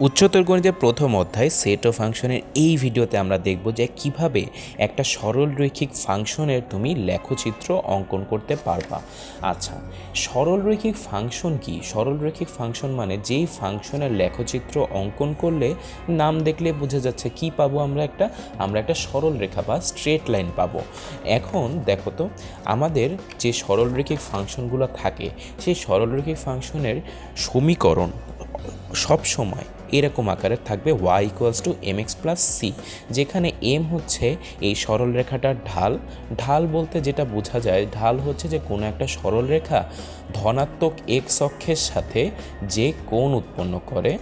উচ্চতর গণিতের প্রথম অধ্যায় সেট ও ফাংশনের এই ভিডিওতে আমরা দেখব যে কীভাবে একটা সরল রৈখিক ফাংশনের তুমি লেখচিত্র অঙ্কন করতে পারবা। আচ্ছা সরল রৈখিক ফাংশন কি? সরল রৈখিক ফাংশন মানে যেই ফাংশনের লেখচিত্র অঙ্কন করলে নাম দেখলে বোঝা যাচ্ছে কি পাবো আমরা একটা? আমরা একটা সরল রেখা বা স্ট্রেট লাইন পাবো। এখন দেখো তো, আমাদের যে সরল রৈখিক ফাংশনগুলো থাকে, সেই সরল রৈখিক ফাংশনের সমীকরণ সব সময় এরকম আকারে থাকবে Y equals to M X plus C যেখানে এম হচ্ছে এই সরল রেখাটার ঢাল। ঢাল বলতে যেটা বোঝা যায়, ঢাল হচ্ছে যে কোনো একটা সরল রেখা ধনাত্মক এক্স অক্ষের সাথে যে কোণ উৎপন্ন করে,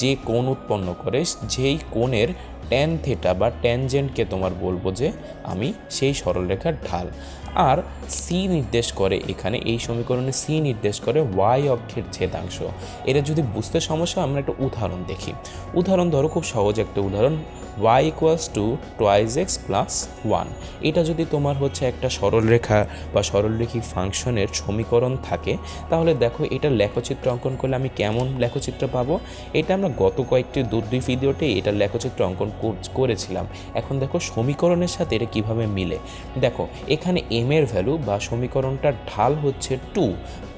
যে কোণ উৎপন্ন করে, যেই কোণের ট্যান থেটা বা ট্যানজেন্টকে তোমার বলব যে আমি সেই সরলরেখার ঢাল। আর সি নির্দেশ করে এখানে, এই সমীকরণে সি নির্দেশ করে ওয়াই অক্ষের ছেদাংশ। এটা যদি বুঝতে সমস্যা আমরা একটা উদাহরণ দেখি। উদাহরণ ধরো, খুব সহজ একটা উদাহরণ। Y equals to twice X plus one এটা যদি তোমার হচ্ছে একটা সরলরেখা বা সরলরেখী ফাংশনের সমীকরণ থাকে, তাহলে দেখো এটা লেখচিত্র অঙ্কন করলে আমি কেমন লেখচিত্র পাবো? এটা আমরা গত কয়েকটি দুই ভিডিওতে এটা লেখচিত্র অঙ্কন করেছিলাম। এখন দেখো সমীকরণের সাথে এটা কীভাবে মিলে? দেখো, এখানে এম এর ভ্যালু বা সমীকরণটার ঢাল হচ্ছে টু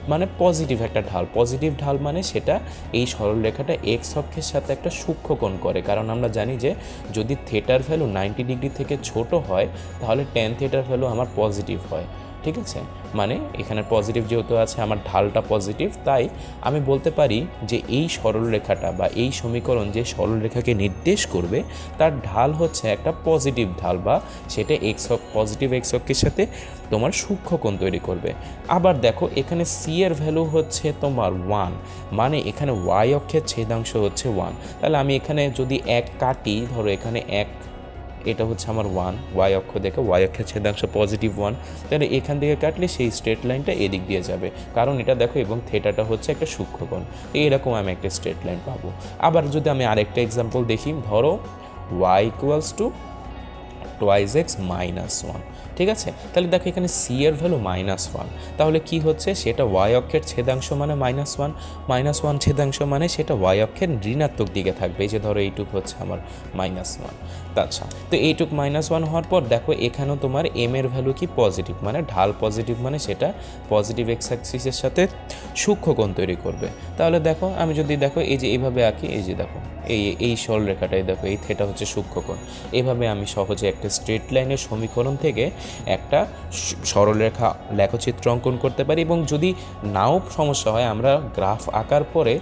মানে পজিটিভ একটা ঢাল। পজিটিভ ঢাল মানে সেটা এই সরলরেখাটা এক্স অক্ষের সাথে একটা সূক্ষ্মকোণ করে। কারণ আমরা জানি যে যদি থেটার ভ্যালু নাইনটি ডিগ্রি থেকে ছোট হয়, তাহলে টেন থেটার ভ্যালু আমার পজিটিভ হয়। ঠিক আছে? মানে এখানে পজিটিভ যেহেতু আছে, আমার ঢালটা পজিটিভ তাই আমি বলতে পারি যে এই সরলরেখাটা বা এই সমীকরণ যে সরলরেখাকে নির্দেশ করবে, তার ঢাল হচ্ছে একটা পজিটিভ ঢাল বা সেটা এক্স পজিটিভ এক্স অক্ষের সাথে তোমার সূক্ষ্মকোণ তৈরি করবে। আবার দেখো, এখানে সি এর ভ্যালু হচ্ছে তোমার ওয়ান মানে এখানে ওয়াই অক্ষের ছেদাংশ হচ্ছে ওয়ান তাহলে আমি এখানে যদি এক কাটি, ধরো এখানে এক এটা হচ্ছে আমার ওয়ান ওয়াই অক্ষ দেখে ওয়াই অক্ষের ছেদাংশ পজিটিভ ওয়ান তাহলে এখান থেকে কাটলে সেই স্ট্রেট লাইনটা এদিক দিয়ে যাবে। কারণ এটা দেখো এবং থেটাটা হচ্ছে একটা সূক্ষ্মকোণ। এইরকম আমি একটা স্ট্রেট লাইন পাবো। আবার যদি আমি আরেকটা এক্সাম্পল দেখি, ধরো Y equals to twice X minus one ঠিক আছে? তাহলে দেখো এখানে সি এর ভ্যালু মাইনাস ওয়ান তাহলে কি হচ্ছে? সেটা ওয়াই অক্ষের ছেদাংশ মানে মাইনাস ওয়ান মাইনাস ওয়ান ছেদাংশ মানে সেটা ওয়াই অক্ষের ঋণাত্মক দিকে থাকবে। এই যে ধরো এইটুক হচ্ছে আমার মাইনাস ওয়ান আচ্ছা। তো এইটুক মাইনাস ওয়ান হওয়ার পর দেখো এখানেও তোমার এম এর ভ্যালু কি? পজিটিভ মানে ঢাল পজিটিভ মানে সেটা পজিটিভ এক্স অ্যাক্সিসের সাথে সূক্ষ্মকোণ তৈরি করবে। তাহলে দেখো, আমি যদি দেখো এই যে এইভাবে আঁকি, এই যে দেখো, এই এই সরল রেখাটাই দেখো, এই থেটা হচ্ছে সূক্ষ্মকোণ এভাবে আমি সহজে একটা স্ট্রেট লাইনের সমীকরণ থেকে একটা সরলরেখা লেখচিত্র অঙ্কন করতে পারি এবং যদি নাও সমস্যা হয়, আমরা গ্রাফ আঁকার পরে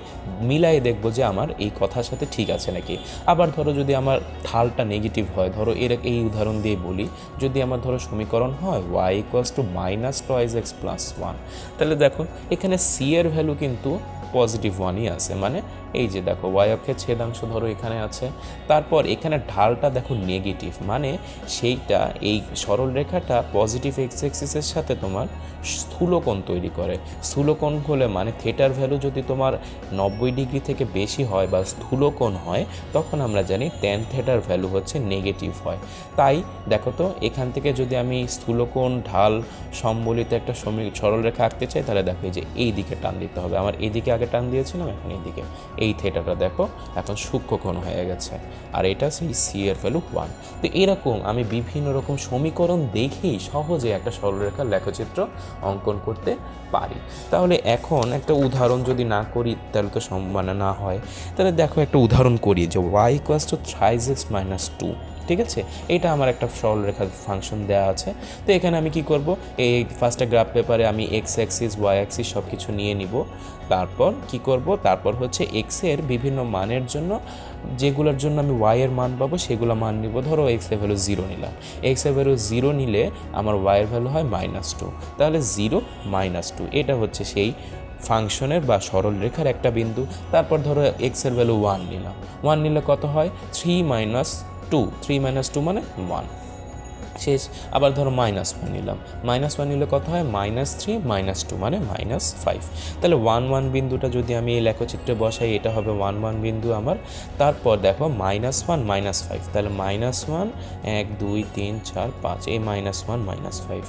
মিলাই দেখব যে আমার এই কথার সাথে ঠিক আছে নাকি। আবার ধরো যদি আমার ঢালটা নেগেটিভ হয়, ধরো এর এই উদাহরণ দিয়ে বলি, যদি আমার ধরো সমীকরণ হয় Y equals to minus twice X plus one তাহলে দেখো এখানে সি এর ভ্যালু কিন্তু পজিটিভ ওয়ানই আছে। মানে এই যে দেখো ওয়াই অক্ষের ছেদাংশ ধরো এখানে আছে। তারপর এখানে ঢালটা দেখো নেগেটিভ মানে সেইটা এই সরল রেখাটা পজিটিভ এক্স এক্সিসের সাথে তোমার স্থূলকোণ তৈরি করে। স্থূলকোণ হলে মানে থেটার ভ্যালু যদি তোমার নব্বই ডিগ্রি থেকে বেশি হয় বা স্থূলকোণ হয়, তখন আমরা জানি টেন থেটার ভ্যালু হচ্ছে নেগেটিভ হয়। তাই দেখো তো, এখান থেকে যদি আমি স্থূলকোণ, ঢাল, সম্বলিত একটা সমী সরলরেখা আঁকতে চাই, তাহলে দেখো এই যে এই দিকে টান দিতে হবে। আমার এইদিকে আগে টান দিয়েছিলাম, এখন এই দিকে এই থেটাটা দেখো, এখন সূক্ষ্মকোণ হয়ে গেছে। আর এটা সেই সি এর ভ্যালু ওয়ান তো এরকম আমি বিভিন্ন রকম সমীকরণ দেখেই সহজে একটা সরলরেখার লেখচিত্র অঙ্কন করতে পারি। তাহলে এখন একটা উদাহরণ যদি না করি, তাহলে তো সম- মানে না হয়। তাহলে দেখো একটা উদাহরণ করি যে Y equals to thrice X minus two ঠিক আছে? এটা আমার একটা সরলরেখার ফাংশন দেওয়া আছে। তো এখানে আমি কি করব? এই ফার্স্টে গ্রাফ পেপারে আমি এক্স অ্যাক্সিস ওয়াই অ্যাক্সিস সব কিছু নিয়ে নিব। তারপর কি করব? তারপর হচ্ছে এক্সের বিভিন্ন মানের জন্য, যেগুলোর জন্য আমি ওয়াই এর মান পাবো, সেগুলো মান নিব। ধরো এক্সের ভ্যালু জিরো নিলাম। এক্সের ভ্যালু জিরো নিলে আমার ওয়াই এর ভ্যালু হয় মাইনাস টু তাহলে জিরো মাইনাস টু এটা হচ্ছে সেই ফাংশনের বা সরল রেখার একটা বিন্দু। তারপর ধরো এক্সের ভ্যালু ওয়ান নিলাম। ওয়ান নিলে কত হয়? Three minus two three minus two মানে ওয়ান শেষ, আবার ধরো মাইনাস ওয়ান নিলাম। মাইনাস ওয়ান নিলে কত হয়? মাইনাস থ্রি মাইনাস টু মানে মাইনাস ফাইভ তাহলে ওয়ান ওয়ান বিন্দুটা যদি আমি এই লেখচিত্রে বসাই, এটা হবে ওয়ান ওয়ান বিন্দু আমার। তারপর দেখো মাইনাস ওয়ান মাইনাস ফাইভ তাহলে মাইনাস ওয়ান এক, দুই, তিন, চার, পাঁচ। এই মাইনাস ওয়ান মাইনাস ফাইভ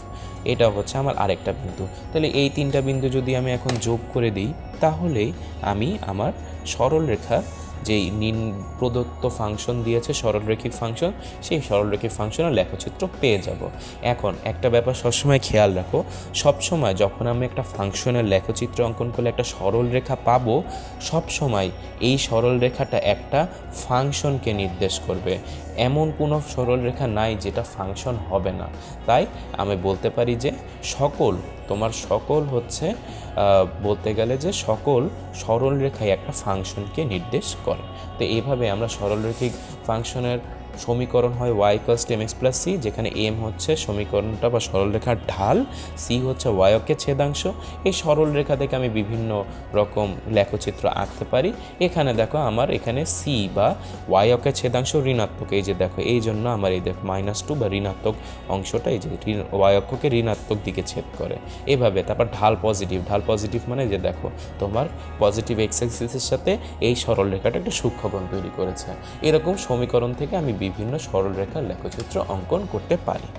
এটা হচ্ছে আমার আরেকটা বিন্দু। তাহলে এই তিনটা বিন্দু যদি আমি এখন যোগ করে দিই তাহলেই আমি আমার সরল রেখার যেই নিন প্রদত্ত ফাংশন দিয়েছে, সরলরৈখিক ফাংশন সেই সরলরৈখিক ফাংশনের লেখচিত্র পেয়ে যাব। এখন একটা ব্যাপার সবসময় খেয়াল রাখো, সবসময় যখন আমি একটা ফাংশনের লেখচিত্র অঙ্কন করলে একটা সরল রেখা পাবো, সবসময় এই সরল রেখাটা একটা ফাংশনকে নির্দেশ করবে। এমন কোনো সরল রেখা নাই যেটা ফাংশন হবে না। তাই আমি বলতে পারি যে সকল, তোমার সকল হচ্ছে বলতে গেলে যে সকল সরল রেখাই একটা ফাংশনকে নির্দেশ করে। তো এইভাবে আমরা সরলরেখিক ফাংশনের সমীকরণ হয় Y equals M X plus C যেখানে এম হচ্ছে সমীকরণটা বা সরলরেখার ঢাল সি হচ্ছে ওয়াইকে ছেদাংশ। এই সরল রেখা থেকে আমি বিভিন্ন রকম লেখচিত্র আঁকতে পারি। এখানে দেখো আমার এখানে সি বা ওয়াইকে ছেদাংশ ঋণাত্মক। এই যে দেখো, এই জন্য আমার এই দেখো মাইনাস টু বা ঋণাত্মক অংশটা এই যে ওয়াই অক্ষকে ঋণাত্মক দিকে ছেদ করে। এভাবে তারপর ঢাল পজিটিভ ঢাল পজিটিভ মানে যে দেখো তোমার পজিটিভ এক্স এক্সিসের সাথে এই সরল রেখাটা একটা সূক্ষ্মকোণ তৈরি করেছে। এরকম সমীকরণ থেকে আমি বিভিন্ন সরলরেখার লেখচিত্র অঙ্কন করতে পারি।